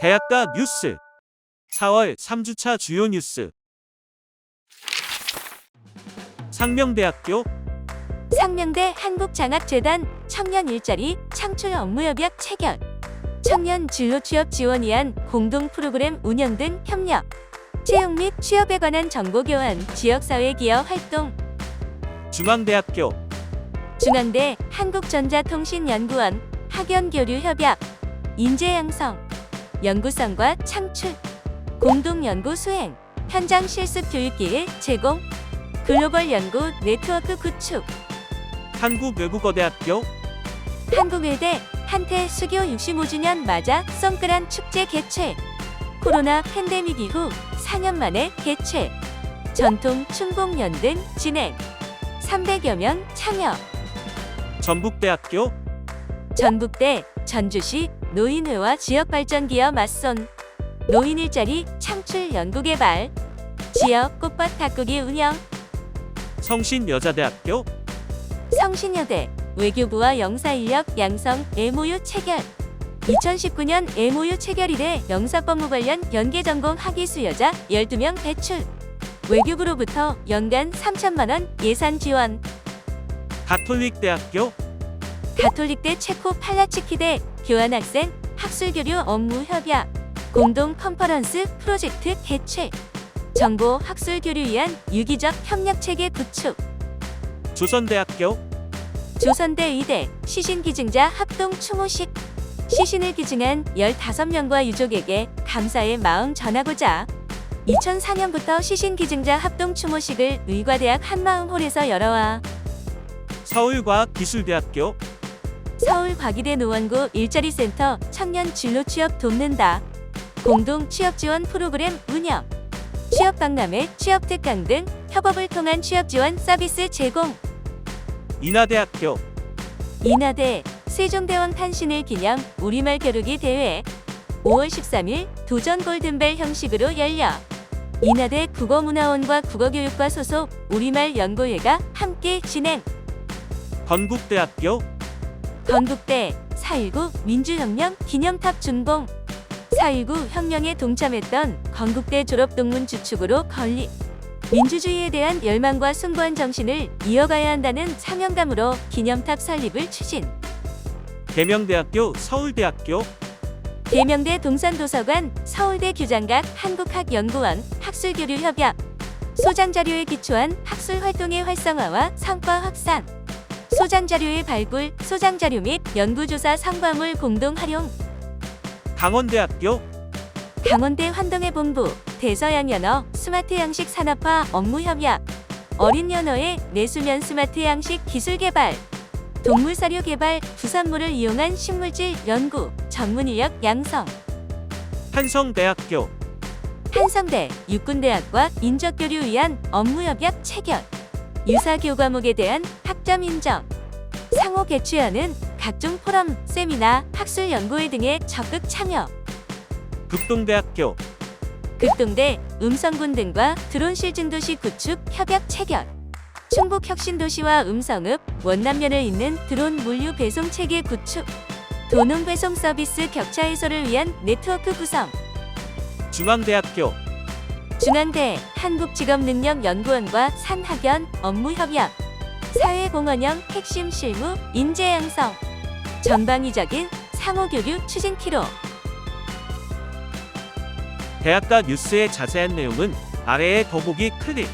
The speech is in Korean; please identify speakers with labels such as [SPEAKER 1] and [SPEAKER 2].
[SPEAKER 1] 대학가 뉴스. 4월 3주차 주요 뉴스. 상명대학교.
[SPEAKER 2] 상명대 한국장학재단 청년 일자리 창출 업무협약 체결. 청년 진로 취업 지원 위한 공동 프로그램 운영 등 협력. 채용 및 취업에 관한 정보 교환 지역사회 기여 활동.
[SPEAKER 1] 중앙대학교.
[SPEAKER 2] 중앙대 한국전자통신연구원 학연교류 협약. 인재 양성 연구성과 창출 공동 연구 수행 현장 실습 교육 기회 제공 글로벌 연구 네트워크 구축.
[SPEAKER 1] 한국외국어대학교
[SPEAKER 2] 한국외대 한태 수교 65주년 맞아 선크란 축제 개최 코로나 팬데믹 이후 4년 만에 개최 전통 춘공연 등 진행 300여 명 참여.
[SPEAKER 1] 전북대학교
[SPEAKER 2] 전북대 전주시 노인회와 지역발전기업 맞선 노인 일자리 창출 연구개발 지역 꽃밭 가꾸기 운영.
[SPEAKER 1] 성신여자대학교
[SPEAKER 2] 성신여대 외교부와 영사인력 양성 MOU 체결. 2019년 MOU 체결 이래 영사법무 관련 연계 전공 학위 수여자 12명 배출. 외교부로부터 연간 3천만 원 예산 지원.
[SPEAKER 1] 가톨릭대학교
[SPEAKER 2] 가톨릭대 체코 팔라치키대 교환학생 학술교류 업무 협약 공동 컨퍼런스 프로젝트 개최 정보 학술교류 위한 유기적 협력체계 구축.
[SPEAKER 1] 조선대학교
[SPEAKER 2] 조선대 의대 시신 기증자 합동 추모식. 시신을 기증한 15명과 유족에게 감사의 마음 전하고자 2004년부터 시신 기증자 합동 추모식을 의과대학 한마음홀에서 열어와.
[SPEAKER 1] 서울과학기술대학교
[SPEAKER 2] 서울 과기대 노원구 일자리센터 청년 진로 취업 돕는다. 공동 취업 지원 프로그램 운영. 취업 박람회, 취업 특강 등 협업을 통한 취업 지원 서비스 제공.
[SPEAKER 1] 인하대학교
[SPEAKER 2] 인하대 세종대왕 탄신일 기념 우리말 겨루기 대회 5월 13일 도전 골든벨 형식으로 열려 인하대 국어문화원과 국어교육과 소속 우리말 연구회가 함께 진행.
[SPEAKER 1] 건국대학교
[SPEAKER 2] 건국대 4.19 민주혁명 기념탑 준공. 4.19 혁명에 동참했던 건국대 졸업 동문 주축으로 건립. 민주주의에 대한 열망과 숭고한 정신을 이어가야 한다는 사명감으로 기념탑 설립을 추진.
[SPEAKER 1] 계명대학교 서울대학교.
[SPEAKER 2] 대명대 동산도서관 서울대 규장각 한국학연구원 학술교류협약. 소장자료에 기초한 학술활동의 활성화와 성과 확산 소장자료의 발굴, 소장자료 및 연구조사 성과물 공동 활용.
[SPEAKER 1] 강원대학교
[SPEAKER 2] 강원대 환동의 본부 대서양 연어 스마트 양식 산업화 업무 협약. 어린 연어의 내수면 스마트 양식 기술 개발. 동물 사료 개발 부산물을 이용한 식물질 연구 전문 인력 양성.
[SPEAKER 1] 한성대학교
[SPEAKER 2] 한성대 육군대학과 인적교류 위한 업무 협약 체결. 유사 교과목에 대한 학점 인정 상호 개최하는 각종 포럼, 세미나, 학술 연구회 등에 적극 참여
[SPEAKER 1] 극동대학교
[SPEAKER 2] 극동대, 음성군 등과 드론 실증도시 구축 협약 체결. 충북 혁신도시와 음성읍, 원남면을 잇는 드론 물류 배송 체계 구축. 도농 배송 서비스 격차 해소를 위한 네트워크 구성.
[SPEAKER 1] 중앙대학교
[SPEAKER 2] 중앙대 한국직업능력연구원과 산학연 업무 협약. 사회공헌형 핵심 실무 인재 양성. 전방위적인 상호교류 추진 키로.
[SPEAKER 1] 대학가 뉴스의 자세한 내용은 아래의 더보기 클릭